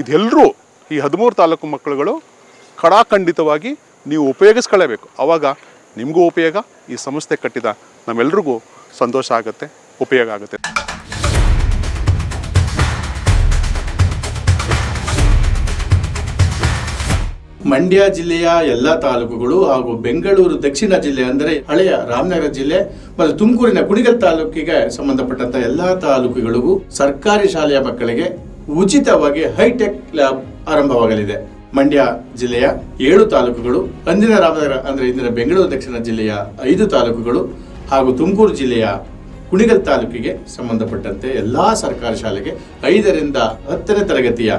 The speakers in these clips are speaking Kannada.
ಇದೆಲ್ಲರೂ ಈ ಹದಿಮೂರು ತಾಲೂಕು ಮಕ್ಕಳುಗಳು ಕಡಾಖಂಡಿತವಾಗಿ ನೀವು ಉಪಯೋಗಿಸ್ಕೊಳ್ಳೇಬೇಕು. ಆವಾಗ ನಿಮಗೂ ಉಪಯೋಗ, ಈ ಸಂಸ್ಥೆ ಕಟ್ಟಿದ ನಮ್ಮೆಲ್ರಿಗೂ ಸಂತೋಷ ಆಗುತ್ತೆ, ಉಪಯೋಗ ಆಗುತ್ತೆ. ಮಂಡ್ಯ ಜಿಲ್ಲೆಯ ಎಲ್ಲ ತಾಲೂಕುಗಳು ಹಾಗೂ ಬೆಂಗಳೂರು ದಕ್ಷಿಣ ಜಿಲ್ಲೆ ಅಂದರೆ ಹಳೆಯ ರಾಮನಗರ ಜಿಲ್ಲೆ ಮತ್ತು ತುಮಕೂರಿನ ಕುಣಿಗಲ್ ತಾಲೂಕಿಗೆ ಸಂಬಂಧಪಟ್ಟಂತ ಎಲ್ಲಾ ತಾಲೂಕುಗಳಿಗೂ ಸರ್ಕಾರಿ ಶಾಲೆಯ ಮಕ್ಕಳಿಗೆ ಉಚಿತವಾಗಿ ಹೈಟೆಕ್ ಲ್ಯಾಬ್ ಆರಂಭವಾಗಲಿದೆ. ಮಂಡ್ಯ ಜಿಲ್ಲೆಯ ಏಳು ತಾಲೂಕುಗಳು, ಅಂದಿನ ರಾಮನಗರ ಅಂದರೆ ಇಂದಿನ ಬೆಂಗಳೂರು, ದಕ್ಷಿಣ ಜಿಲ್ಲೆಯ ಐದು ತಾಲೂಕುಗಳು ಹಾಗೂ ತುಮಕೂರು ಜಿಲ್ಲೆಯ ಕುಣಿಗಲ್ ತಾಲೂಕಿಗೆ ಸಂಬಂಧಪಟ್ಟಂತೆ ಎಲ್ಲಾ ಸರ್ಕಾರಿ ಶಾಲೆಗೆ ಐದರಿಂದ ಹತ್ತನೇ ತರಗತಿಯ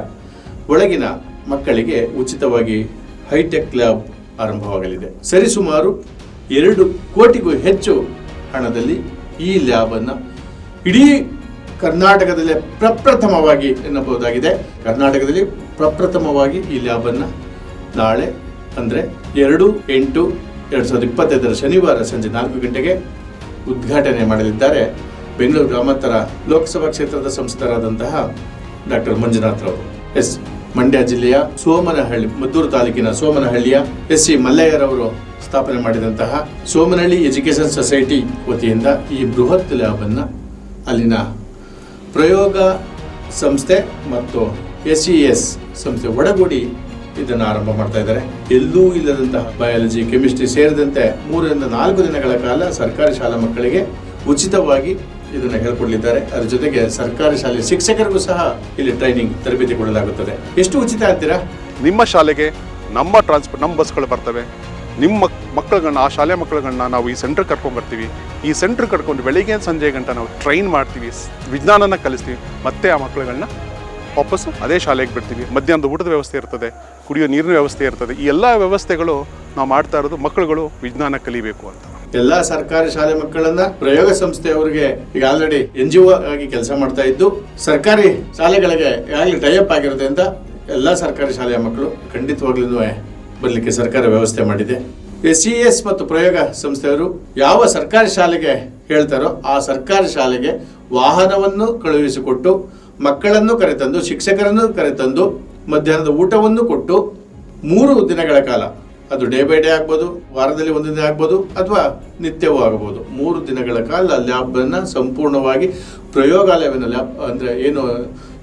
ಒಳಗಿನ ಮಕ್ಕಳಿಗೆ ಉಚಿತವಾಗಿ ಹೈಟೆಕ್ ಲ್ಯಾಬ್ ಆರಂಭವಾಗಲಿದೆ. ಸರಿಸುಮಾರು ಎರಡು ಕೋಟಿಗೂ ಹೆಚ್ಚು ಹಣದಲ್ಲಿ ಈ ಲ್ಯಾಬ್ ಅನ್ನ ಇಡೀ ಕರ್ನಾಟಕದಲ್ಲೇ ಪ್ರಪ್ರಥಮವಾಗಿ ಎನ್ನಬಹುದಾಗಿದೆ. ಕರ್ನಾಟಕದಲ್ಲಿ ಪ್ರಪ್ರಥಮವಾಗಿ ಈ ಲ್ಯಾಬನ್ನು ನಾಳೆ ಅಂದ್ರೆ ಎರಡು ಎಂಟು ಎರಡು ಸಾವಿರದ ಇಪ್ಪತ್ತೈದರ ಶನಿವಾರ ಸಂಜೆ ನಾಲ್ಕು ಗಂಟೆಗೆ ಉದ್ಘಾಟನೆ ಮಾಡಲಿದ್ದಾರೆ ಬೆಂಗಳೂರು ಗ್ರಾಮಾಂತರ ಲೋಕಸಭಾ ಕ್ಷೇತ್ರದ ಸಂಸ್ಥರಾದಂತಹ ಡಾಕ್ಟರ್ ಮಂಜುನಾಥ್ ರವರು ಎಸ್ ಮಂಡ್ಯ ಜಿಲ್ಲೆಯ ಸೋಮನಹಳ್ಳಿ, ಮದ್ದೂರು ತಾಲೂಕಿನ ಸೋಮನಹಳ್ಳಿಯ ಎಸ್ ಸಿ ಮಲ್ಲಯ್ಯರವರು ಸ್ಥಾಪನೆ ಮಾಡಿದಂತಹ ಸೋಮನಹಳ್ಳಿ ಎಜುಕೇಶನ್ ಸೊಸೈಟಿ ವತಿಯಿಂದ ಈ ಬೃಹತ್ ಲ್ಯಾಬನ್ನು ಅಲ್ಲಿನ ಪ್ರಯೋಗ ಸಂಸ್ಥೆ ಮತ್ತು ಎಸ್ ಇ ಎಸ್ ಸಂಸ್ಥೆ ಒಡಗೂಡಿ ಇದನ್ನು ಆರಂಭ ಮಾಡ್ತಾ ಇದ್ದಾರೆ. ಎಲ್ಲೂ ಇಲ್ಲದಂತಹ ಬಯಾಲಜಿ ಕೆಮಿಸ್ಟ್ರಿ ಸೇರಿದಂತೆ ಮೂರರಿಂದ ನಾಲ್ಕು ದಿನಗಳ ಕಾಲ ಸರ್ಕಾರಿ ಶಾಲಾ ಮಕ್ಕಳಿಗೆ ಉಚಿತವಾಗಿ ಇದನ್ನು ಹೇಳ್ಕೊಡ್ಲಿದ್ದಾರೆ. ಅದ್ರ ಜೊತೆಗೆ ಸರ್ಕಾರಿ ಶಾಲೆ ಶಿಕ್ಷಕರಿಗೂ ಸಹ ಇಲ್ಲಿ ಟ್ರೈನಿಂಗ್ ತರಬೇತಿ ಕೊಡಲಾಗುತ್ತದೆ. ಎಷ್ಟು ಉಚಿತ ಆಗ್ತೀರಾ ನಿಮ್ಮ ಶಾಲೆಗೆ ನಮ್ಮ ಟ್ರಾನ್ಸ್ಪೋರ್ಟ್ ನಮ್ಮ ಬಸ್ಗಳು ಬರ್ತವೆ. ನಿಮ್ಮ ಮಕ್ ಮಕ್ಕಳುಗಳನ್ನ, ಆ ಶಾಲೆ ಮಕ್ಕಳುಗಳನ್ನ ನಾವು ಈ ಸೆಂಟ್ರ್ ಕರ್ಕೊಂಡ್ಬರ್ತೀವಿ ಈ ಸೆಂಟ್ರ್ ಕರ್ಕೊಂಡು ಬೆಳಿಗ್ಗೆ ಸಂಜೆ ಗಂಟ ನಾವು ಟ್ರೈನ್ ಮಾಡ್ತೀವಿ ವಿಜ್ಞಾನನ ಕಲಿಸ್ತೀವಿ. ಮತ್ತೆ ಆ ಮಕ್ಕಳುಗಳನ್ನ ವಾಪಸ್ಸು ಅದೇ ಶಾಲೆಗೆ ಬಿಡ್ತೀವಿ. ಮಧ್ಯಾಹ್ನದ ಊಟದ ವ್ಯವಸ್ಥೆ ಇರ್ತದೆ, ಕುಡಿಯೋ ನೀರಿನ ವ್ಯವಸ್ಥೆ ಇರ್ತದೆ. ಈ ಎಲ್ಲ ವ್ಯವಸ್ಥೆಗಳು ನಾವು ಮಾಡ್ತಾ ಇರೋದು ಮಕ್ಕಳುಗಳು ವಿಜ್ಞಾನ ಕಲಿಬೇಕು ಅಂತ. ಎಲ್ಲಾ ಸರ್ಕಾರಿ ಶಾಲೆ ಮಕ್ಕಳನ್ನ ಪ್ರಯೋಗ ಸಂಸ್ಥೆ ಅವರಿಗೆ ಈಗ ಆಲ್ರೆಡಿ ಎನ್ ಜಿ ಒ ಆಗಿ ಕೆಲಸ ಮಾಡ್ತಾ ಇದ್ದು, ಸರ್ಕಾರಿ ಶಾಲೆಗಳಿಗೆ ಟೈಅಪ್ ಆಗಿರೋದ್ರಿಂದ ಎಲ್ಲಾ ಸರ್ಕಾರಿ ಶಾಲೆಯ ಮಕ್ಕಳು ಖಂಡಿತವಾಗ್ಲೂ ಬರಲಿಕ್ಕೆ ಸರ್ಕಾರ ವ್ಯವಸ್ಥೆ ಮಾಡಿದೆ. ಎಸ್ ಸಿ ಎಸ್ ಮತ್ತು ಪ್ರಯೋಗ ಸಂಸ್ಥೆಯವರು ಯಾವ ಸರ್ಕಾರಿ ಶಾಲೆಗೆ ಹೇಳ್ತಾರೋ ಆ ಸರ್ಕಾರಿ ಶಾಲೆಗೆ ವಾಹನವನ್ನು ಕಳುಹಿಸಿಕೊಟ್ಟು, ಮಕ್ಕಳನ್ನು ಕರೆತಂದು, ಶಿಕ್ಷಕರನ್ನು ಕರೆತಂದು, ಮಧ್ಯಾಹ್ನದ ಊಟವನ್ನು ಕೊಟ್ಟು ಮೂರು ದಿನಗಳ ಕಾಲ, ಅದು ಡೇ ಬೈ ಡೇ ಆಗ್ಬೋದು, ವಾರದಲ್ಲಿ ಒಂದು ದಿನ ಆಗ್ಬೋದು ಅಥವಾ ನಿತ್ಯವೂ ಆಗಬಹುದು ಮೂರು ದಿನಗಳ ಕಾಲ ಲ್ಯಾಬನ್ನು ಸಂಪೂರ್ಣವಾಗಿ ಪ್ರಯೋಗಾಲಯವನ್ನು ಲ್ಯಾಬ್ ಅಂದರೆ ಏನು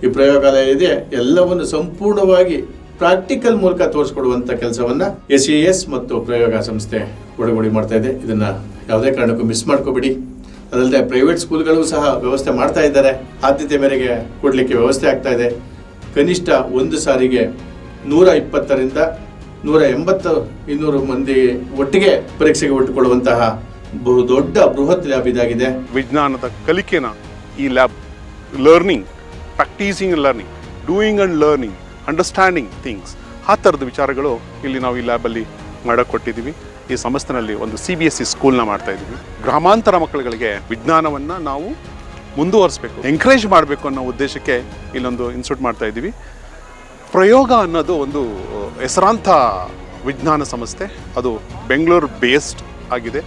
ಈ ಪ್ರಯೋಗಾಲಯ ಇದೆ, ಎಲ್ಲವನ್ನು ಸಂಪೂರ್ಣವಾಗಿ ಪ್ರಾಕ್ಟಿಕಲ್ ಮೂಲಕ ತೋರಿಸಿಕೊಡುವಂತ ಕೆಲಸವನ್ನ ಎಸ್ ಇ ಎಸ್ ಮತ್ತು ಪ್ರಯೋಗ ಸಂಸ್ಥೆ ಒಡಗೂಡಿ ಮಾಡ್ತಾ ಇದೆ. ಇದನ್ನ ಯಾವುದೇ ಕಾರಣಕ್ಕೂ ಮಿಸ್ ಮಾಡ್ಕೋಬೇಡಿ. ಅದಲ್ಲದೆ ಪ್ರೈವೇಟ್ ಸ್ಕೂಲ್ಗಳು ಸಹ ವ್ಯವಸ್ಥೆ ಮಾಡ್ತಾ ಇದ್ದಾರೆ. ಆದ್ಯತೆ ಮೇರೆಗೆ ಕೊಡಲಿಕ್ಕೆ ವ್ಯವಸ್ಥೆ ಆಗ್ತಾ ಇದೆ. ಕನಿಷ್ಠ ಒಂದು ಸಾರಿಗೆ ನೂರ ಇಪ್ಪತ್ತರಿಂದ ನೂರ ಎಂಬತ್ತು ಇನ್ನೂರು ಮಂದಿ ಒಟ್ಟಿಗೆ ಪರೀಕ್ಷೆಗೆ ಒಟ್ಟುಕೊಳ್ಳುವಂತಹ ಬಹು ದೊಡ್ಡ ಬೃಹತ್ ಲ್ಯಾಬ್ ಇದಾಗಿದೆ. ವಿಜ್ಞಾನದ ಕಲಿಕೆನ ಈ lab learning practising learning doing and learning understanding things ಆ ಥರದ ವಿಚಾರಗಳು ಇಲ್ಲಿ ನಾವು ಈ ಲ್ಯಾಬಲ್ಲಿ ಮಾಡೋಕ್ಕೆ ಕೊಟ್ಟಿದ್ದೀವಿ ಈ ಸಂಸ್ಥೆನಲ್ಲಿ ಒಂದು ಸಿ ಬಿ ಎಸ್ ಸಿ ಸ್ಕೂಲ್ನ ಮಾಡ್ತಾ ಇದ್ದೀವಿ ಗ್ರಾಮಾಂತರ ಮಕ್ಕಳುಗಳಿಗೆ ವಿಜ್ಞಾನವನ್ನು ನಾವು ಮುಂದುವರಿಸಬೇಕು ಎಂಕರೇಜ್ ಮಾಡಬೇಕು ಅನ್ನೋ ಉದ್ದೇಶಕ್ಕೆ ಇಲ್ಲೊಂದು ಇನ್ಸ್ಟಿಟ್ಯೂಟ್ ಮಾಡ್ತಾ ಇದ್ದೀವಿ ಪ್ರಯೋಗ ಅನ್ನೋದು ಒಂದು, ಹೆಸರಾಂತ ವಿಜ್ಞಾನ ಸಂಸ್ಥೆ. ಅದು ಬೆಂಗಳೂರು ಬೇಸ್ಡ್ ಆಗಿದೆ.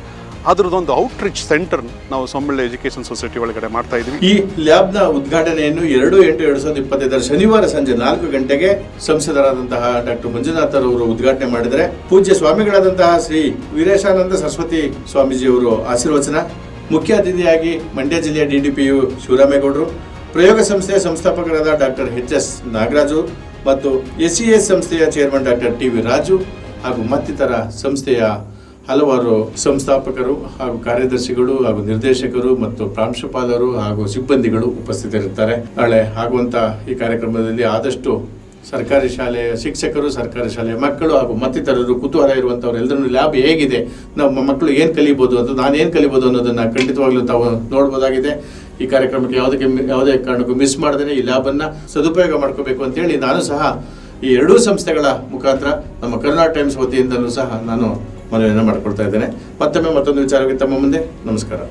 ಅದರದ್ದೊಂದು ಔಟ್ರೀಚ್ ಸೆಂಟರ್ ನಾವು ಸೊಮ್ಮಳ್ಳಿ ಎಜುಕೇಶನ್ ಸೊಸೈಟಿ ಒಳಗಡೆ ಮಾಡ್ತಾ ಇದ್ವಿ. ಈ ಲ್ಯಾಬ್ನ ಉದ್ಘಾಟನೆಯನ್ನು ಎರಡು ಎಂಟು ಎರಡು ಸಾವಿರದ ಇಪ್ಪತ್ತೈದರ ಶನಿವಾರ ಸಂಜೆ ನಾಲ್ಕು ಗಂಟೆಗೆ ಸಂಸದರಾದಂತಹ ಡಾಕ್ಟರ್ ಮಂಜುನಾಥ್ ಅವರು ಉದ್ಘಾಟನೆ ಮಾಡಿದರೆ ಪೂಜ್ಯ ಸ್ವಾಮಿಗಳಾದಂತಹ ಶ್ರೀ ವೀರೇಶಾನಂದ ಸರಸ್ವತಿ ಸ್ವಾಮೀಜಿಯವರು ಆಶೀರ್ವಚನ, ಮುಖ್ಯ ಅತಿಥಿಯಾಗಿ ಮಂಡ್ಯ ಜಿಲ್ಲೆಯ ಡಿಡಿಪಿಯು ಶಿವರಾಮೇಗೌಡರು, ಪ್ರಯೋಗ ಸಂಸ್ಥೆಯ ಸಂಸ್ಥಾಪಕರಾದ ಡಾಕ್ಟರ್ ಎಚ್ ಎಸ್ ನಾಗರಾಜು ಮತ್ತು ಎಸ್ ಸಿ ಎಸ್ ಸಂಸ್ಥೆಯ chairman doctor T V Raju ಹಾಗೂ ಮತ್ತಿತರ ಸಂಸ್ಥೆಯ ಹಲವಾರು ಸಂಸ್ಥಾಪಕರು ಹಾಗೂ ಕಾರ್ಯದರ್ಶಿಗಳು ಹಾಗೂ ನಿರ್ದೇಶಕರು ಮತ್ತು ಪ್ರಾಂಶುಪಾಲರು ಹಾಗೂ ಸಿಬ್ಬಂದಿಗಳು ಉಪಸ್ಥಿತರಿರ್ತಾರೆ ನಾಳೆ ಆಗುವಂಥ ಈ ಕಾರ್ಯಕ್ರಮದಲ್ಲಿ ಆದಷ್ಟು ಸರ್ಕಾರಿ ಶಾಲೆಯ ಶಿಕ್ಷಕರು, ಸರ್ಕಾರಿ ಶಾಲೆಯ ಮಕ್ಕಳು ಹಾಗೂ ಮತ್ತಿತರರು ಕುತೂಹಲ ಇರುವಂತವರೆಲ್ಲರೂ ಲ್ಯಾಬ್ ಹೇಗಿದೆ, ನಮ್ಮ ಮಕ್ಕಳು ಏನು ಕಲಿಬೋದು ಅಂತ, ನಾನು ಏನು ಕಲಿಬೋದು ಅನ್ನೋದನ್ನ ಖಂಡಿತವಾಗ್ಲೂ ತಾವು ನೋಡ್ಬೋದಾಗಿದೆ. ಈ ಕಾರ್ಯಕ್ರಮಕ್ಕೆ ಯಾವುದಕ್ಕೆ ಯಾವುದೇ ಕಾರಣಕ್ಕೂ ಮಿಸ್ ಮಾಡದೇ ಈ ಲ್ಯಾಬನ್ನು ಸದುಪಯೋಗ ಮಾಡ್ಕೋಬೇಕು ಅಂತೇಳಿ ನಾನು ಸಹ ಈ ಎರಡೂ ಸಂಸ್ಥೆಗಳ ಮುಖಾಂತರ ನಮ್ಮ ಕರ್ನಾಟಕ ಟೈಮ್ಸ್ ವತಿಯಿಂದಲೂ ಸಹ ನಾನು ಮನವಿಯನ್ನು ಮಾಡಿಕೊಳ್ತಾ ಇದ್ದೇನೆ ಮತ್ತೊಮ್ಮೆ ಮತ್ತೊಂದು ವಿಚಾರಕ್ಕೆ ತಮ್ಮ ಮುಂದೆ ನಮಸ್ಕಾರ.